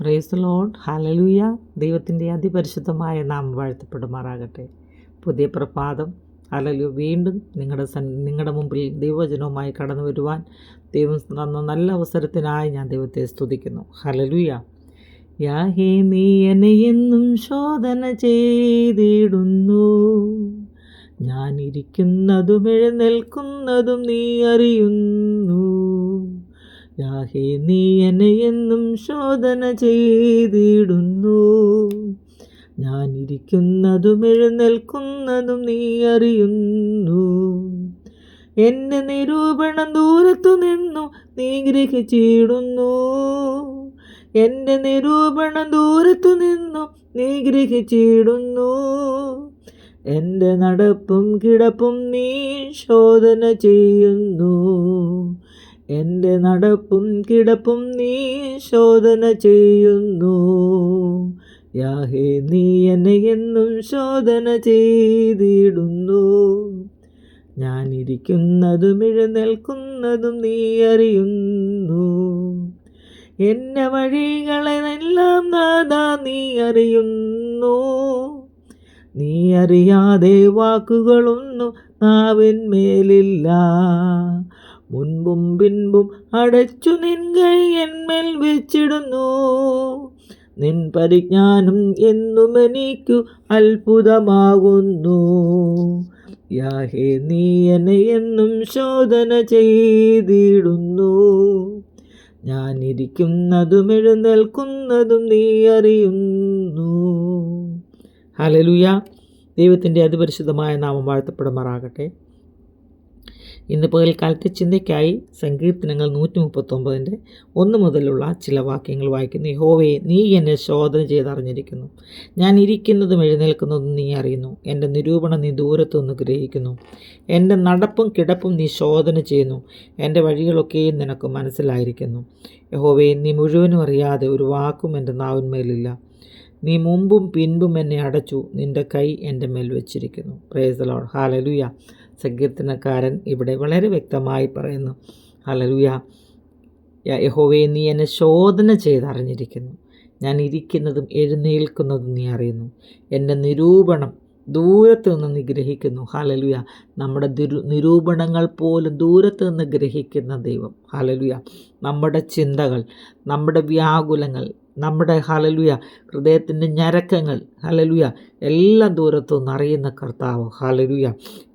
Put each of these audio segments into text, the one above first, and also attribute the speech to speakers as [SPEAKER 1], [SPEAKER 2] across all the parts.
[SPEAKER 1] Price Lord hallelujah ദൈവത്തിന്റെ അതിപരിശുദ്ധമായ നാം വാഴ്ത്തപ്പെടുമാറാകട്ടെ. പുതിയ പ്രഭാതം. ഹലലു വീണ്ടും നിങ്ങളുടെ സൻ നിങ്ങളുടെ മുമ്പിൽ ദൈവവചനവുമായി കടന്നു വരുവാൻ ദൈവം തന്ന നല്ല അവസരത്തിനായി ഞാൻ ദൈവത്തെ സ്തുതിക്കുന്നു. ഹലലുയ യാഹേ നീ എന്നെ എന്നും ശോധന ചെയ്തിടുന്നു. ഞാനിരിക്കുന്നതും എഴുന്നേൽക്കുന്നതും നീ അറിയുന്നു. യാഹേ നീ എന്നെ എന്നും ശോധന ചെയ്തിടുന്നു. ഞാനിരിക്കുന്നതും എഴുന്നേൽക്കുന്നതും നീ അറിയുന്നു. എന്റെ നിരൂപണം ദൂരത്തു നിന്നു നീ ഗ്രഹിച്ചിടുന്നു. എന്റെ നിരൂപണം ദൂരത്തു നിന്നു നീ ഗ്രഹിച്ചിടുന്നു. എന്റെ നടപ്പും കിടപ്പും നീ ശോധന ചെയ്യുന്നു. എന്റെ നടപ്പും കിടപ്പും നീ ശോധന ചെയ്യുന്നു. യാഹേ നീ എന്നെ എന്നും ശോധന ചെയ്തിടുന്നു. ഞാനിരിക്കുന്നതും എഴുന്നേൽക്കുന്നതും നീ അറിയുന്നു. എന്നെ വഴികളെല്ലാം നാദാ നീ അറിയുന്നു. നീ അറിയാതെ വാക്കുകളൊന്നും നാവിന്മേലില്ല. മുൻപും പിൻപും അടച്ചു നിൻ കൈ എന്മേൽ വെച്ചിടുന്നു. നിൻ പരിജ്ഞാനം എന്നും എനിക്കു അത്ഭുതമാകുന്നു. യാഹേ നീ എന്നും ശോധന ചെയ്തിടുന്നു. ഞാനിരിക്കുന്നതും എഴുന്നേൽക്കുന്നതും നീ അറിയുന്നു. ഹലലുയ ദൈവത്തിന്റെ അതിപരിശുദ്ധമായ നാമം വാഴ്ത്തപ്പെടുമാറാകട്ടെ. ഇന്ന് പകൽക്കാലത്തെ ചിന്തയ്ക്കായി സങ്കീർത്തനങ്ങൾ നൂറ്റി മുപ്പത്തൊമ്പതിന്റെ ഒന്ന് മുതലുള്ള ചില വാക്യങ്ങൾ വായിക്കുന്നു. യഹോവേ നീ എന്നെ ശോധന ചെയ്തറിഞ്ഞിരിക്കുന്നു. ഞാൻ ഇരിക്കുന്നതും എഴുന്നേൽക്കുന്നതും നീ അറിയുന്നു. എന്റെ നിരൂപണം നീ ദൂരത്തു നിന്ന് ഗ്രഹിക്കുന്നു. എന്റെ നടപ്പും കിടപ്പും നീ ശോധന ചെയ്യുന്നു. എന്റെ വഴികളൊക്കെയും നിനക്ക് മനസ്സിലായിരിക്കുന്നു. യഹോവേ നീ മുഴുവനും അറിയാതെ ഒരു വാക്കും എന്റെ നാവിന്മേലില്ല. നീ മുമ്പും പിൻപും എന്നെ അടച്ചു. നിന്റെ കൈ എന്റെ മേൽ വെച്ചിരിക്കുന്നു. പ്രേസലോഡ് ഹാലലുയ സങ്കീർത്തനക്കാരൻ ഇവിടെ വളരെ വ്യക്തമായി പറയുന്നു. ഹാലലുയ യഹോവേ നീ എന്നെ ശോധന ചെയ്തറിഞ്ഞിരിക്കുന്നു. ഞാൻ ഇരിക്കുന്നതും എഴുന്നേൽക്കുന്നതും നീ അറിയുന്നു. എന്റെ നിരൂപണം ദൂരത്ത് നിന്ന് നീ ഗ്രഹിക്കുന്നു. ഹാലലുയ നമ്മുടെ ദുരു നിരൂപണങ്ങൾ പോലും ദൂരത്ത് നിന്ന് ഗ്രഹിക്കുന്ന ദൈവം. ഹാലലുയ നമ്മുടെ ചിന്തകൾ നമ്മുടെ വ്യാകുലങ്ങൾ നമ്മുടെ ഹാലലുയ ഹൃദയത്തിന്റെ ഞരക്കങ്ങൾ ഹലലുയ എല്ലാം ദൂരത്തുനിന്ന് അറിയുന്ന കർത്താവ് ഹലലുയ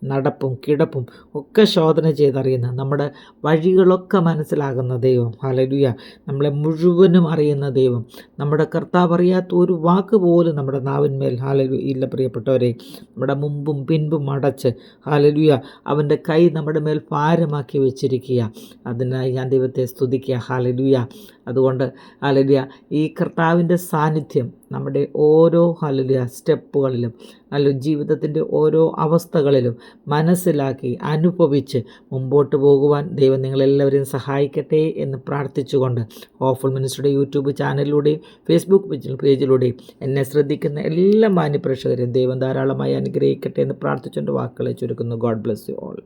[SPEAKER 1] നടപ്പും കിടപ്പും ഒക്കെ ശോധന ചെയ്തറിയുന്ന നമ്മുടെ വഴികളൊക്കെ മനസ്സിലാകുന്ന ദൈവം ഹലലുയ നമ്മളെ മുഴുവനും അറിയുന്ന ദൈവം. നമ്മുടെ കർത്താവ് അറിയാത്ത ഒരു വാക്ക് പോലും നമ്മുടെ നാവിന്മേൽ ഹാലലു ഇല്ല പ്രിയപ്പെട്ടവരെ. നമ്മുടെ മുമ്പും പിൻപും അടച്ച് ഹാലലുയ അവന്റെ കൈ നമ്മുടെ മേൽ ഭാരമാക്കി വെച്ചിരിക്കുക. അതിനായി ഞാൻ ദൈവത്തെ സ്തുതിക്കുക ഹാലലുയ അതുകൊണ്ട് ഹാലലുയ ഈ കർത്താവിന്റെ സാന്നിധ്യം നമ്മുടെ ഓരോ ഹലുലിയ സ്റ്റെപ്പുകളിലും അല്ല ജീവിതത്തിന്റെ ഓരോ അവസ്ഥകളിലും മനസ്സിലാക്കി അനുഭവിച്ച് മുമ്പോട്ട് പോകുവാൻ ദൈവം നിങ്ങളെല്ലാവരെയും സഹായിക്കട്ടെ എന്ന് പ്രാർത്ഥിച്ചുകൊണ്ട് ഹോഫുൾ മിനിസ്റ്ററുടെ യൂട്യൂബ് ചാനലിലൂടെയും ഫേസ്ബുക്ക് പേജിലൂടെയും എന്നെ ശ്രദ്ധിക്കുന്ന എല്ലാ മാന്യപ്രേക്ഷകരെയും ദൈവം ധാരാളമായി അനുഗ്രഹിക്കട്ടെ എന്ന് പ്രാർത്ഥിച്ചുകൊണ്ട് വാക്കുകളെ ചുരുക്കുന്നു. God bless you all.